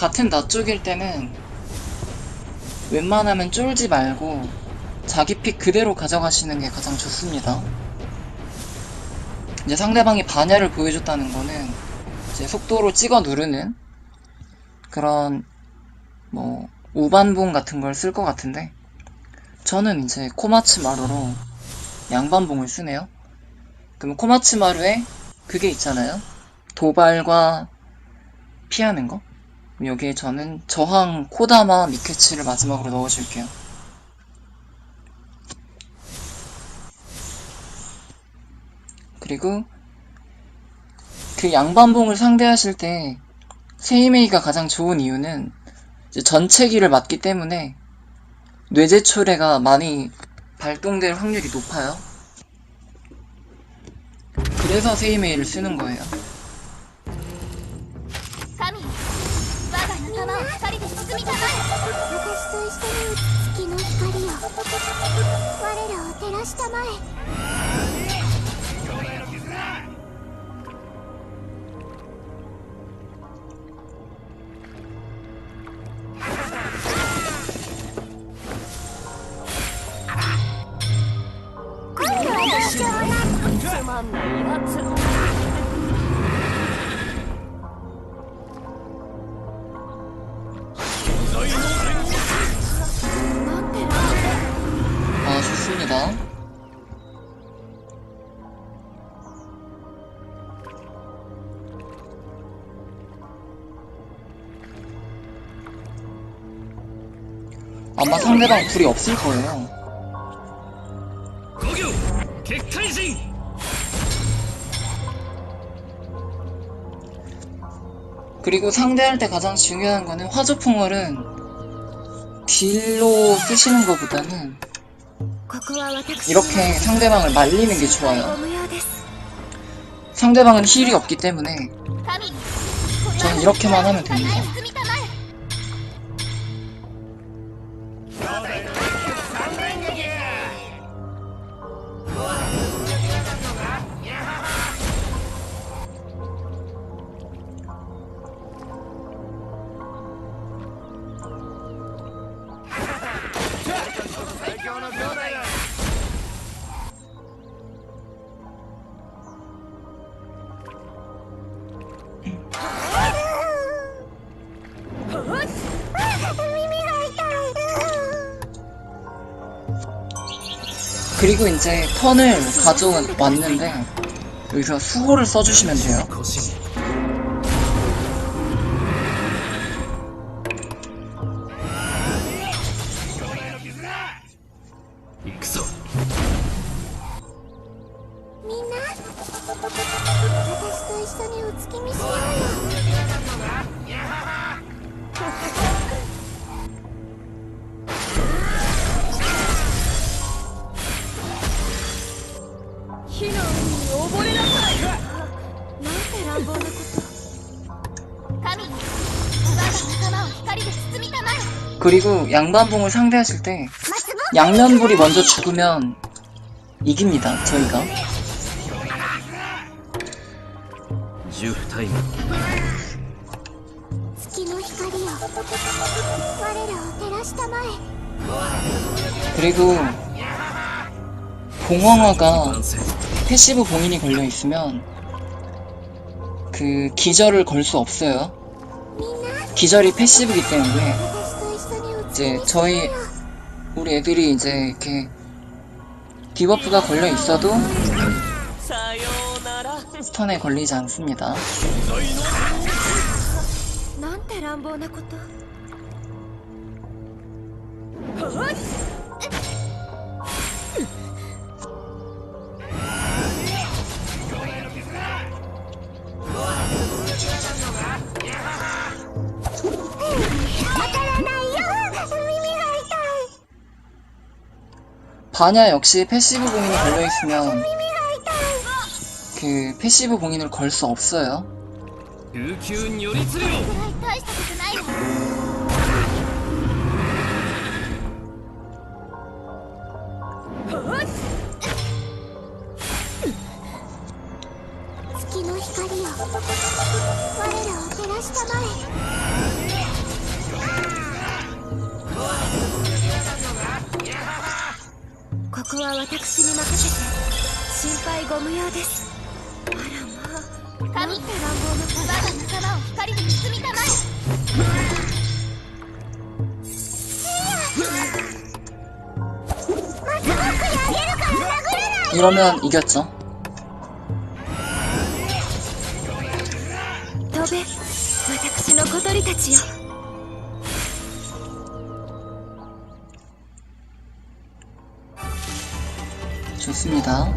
같은 나 쪽일 때는 웬만하면 쫄지 말고 자기 픽 그대로 가져가시는 게 가장 좋습니다. 이제 상대방이 반야를 보여줬다는 거는 이제 속도로 찍어 누르는 그런 뭐 우반봉 같은 걸 쓸 것 같은데 저는 이제 코마츠 마루로 양반봉을 쓰네요. 그럼 코마츠 마루에 그게 있잖아요. 도발과 피하는 거. 여기에 저는 저항 코다마 미케치를 마지막으로 넣어줄게요. 그리고 그 양반봉을 상대하실 때 세이메이가 가장 좋은 이유는 전체기를 맞기 때문에 뇌제초래가 많이 발동될 확률이 높아요. 그래서 세이메이를 쓰는 거예요. 我が仲間を光で包みたまえ私と一緒に月の光よ我らを照らしたまえ。今度は貴重なつまんないやつ 있습니다. 아마 상대방 불이 없을 거예요. 그리고 상대할 때 가장 중요한 거는 화조풍월은 딜로 쓰시는 것보다는 이렇게 상대방을 말리는 게 좋아요. 상대방은 힐이 없기 때문에 저는 이렇게만 하면 됩니다. 그리고 이제 턴을 가져왔는데 여기서 수호를 써주시면 돼요. なんて乱暴なこと神我が仲間を光で包みたまえ 그리고 양반봉을 상대하실 때 松本 양면불이 먼저 죽으면 이깁니다. 저희가 10タイム月の光よ我らを照らしたまえ 그리고 봉황화가 完成 패시브 봉인이 걸려 있으면 그 기절을 걸 수 없어요. 기절이 패시브이기 때문에 이제 저희 우리 애들이 이제 이렇게 디버프가 걸려 있어도 스턴에 걸리지 않습니다. 바냐 역시 패시브 공인이 걸려있으면 그 패시브 공인을 걸 수 없어요? 그 は私に任せて心配ご無用ですあらまあ神って乱暴な我が仲間を光で包みたまえ 이러면 이겼죠. 飛べ私の小鳥たちよ 좋습니다.